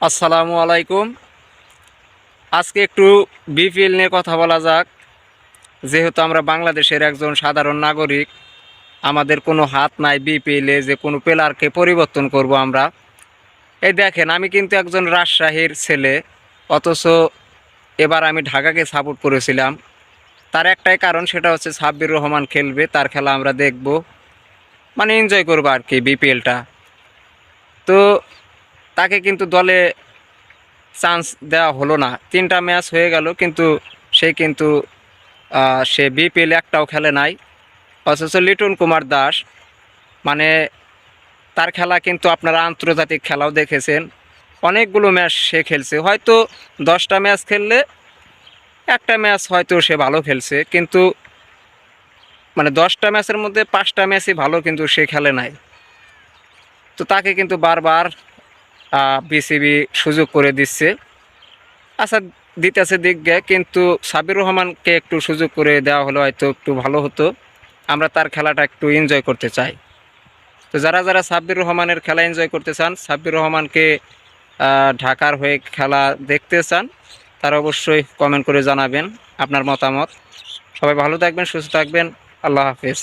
আসসালামু আলাইকুম। আজকে একটু বিপিএল নিয়ে কথা বলা যাক। যেহেতু আমরা বাংলাদেশের একজন সাধারণ নাগরিক, আমাদের কোনো হাত নাই বিপিএলে যে কোনো প্লেয়ারকে পরিবর্তন করব আমরা। এই দেখেন, আমি কিন্তু একজন রাজশাহীর ছেলে, অথচ এবার আমি ঢাকাকে সাপোর্ট করেছিলাম। তার একটাই কারণ, সেটা হচ্ছে সাব্বির রহমান খেলবে, তার খেলা আমরা দেখব। মানে এনজয় করব আর কি বিপিএলটা। তো তাকে কিন্তু দলে চান্স দেওয়া হলো না। তিনটা ম্যাচ হয়ে গেল, কিন্তু সে কিন্তু সে বিপিএল একটাও খেলে নাই। অথচ লিটন কুমার দাস মানে তার খেলা কিন্তু আপনারা আন্তর্জাতিক খেলাও দেখেছেন। অনেকগুলো ম্যাচ সে খেলছে। হয়তো দশটা ম্যাচ খেললে একটা ম্যাচ হয়তো সে ভালো খেলছে, কিন্তু মানে দশটা ম্যাচের মধ্যে পাঁচটা ম্যাচই ভালো কিন্তু সে খেলে নাই। তো তাকে কিন্তু বারবার বিসিবি সুযোগ করে দিচ্ছে। আচ্ছা দিতেছে দিক কিন্তু সাবির রহমানকে একটু সুযোগ করে দেওয়া হলে হয়তো একটু ভালো হতো। আমরা তার খেলাটা একটু এনজয় করতে চাই। তো যারা যারা সাব্বির রহমানের খেলা এনজয় করতে চান, সাব্বির রহমানকে ঢাকার হয়ে খেলা দেখতে চান, তারা অবশ্যই কমেন্ট করে জানাবেন আপনার মতামত। সবাই ভালো থাকবেন, সুস্থ থাকবেন। আল্লাহ হাফেজ।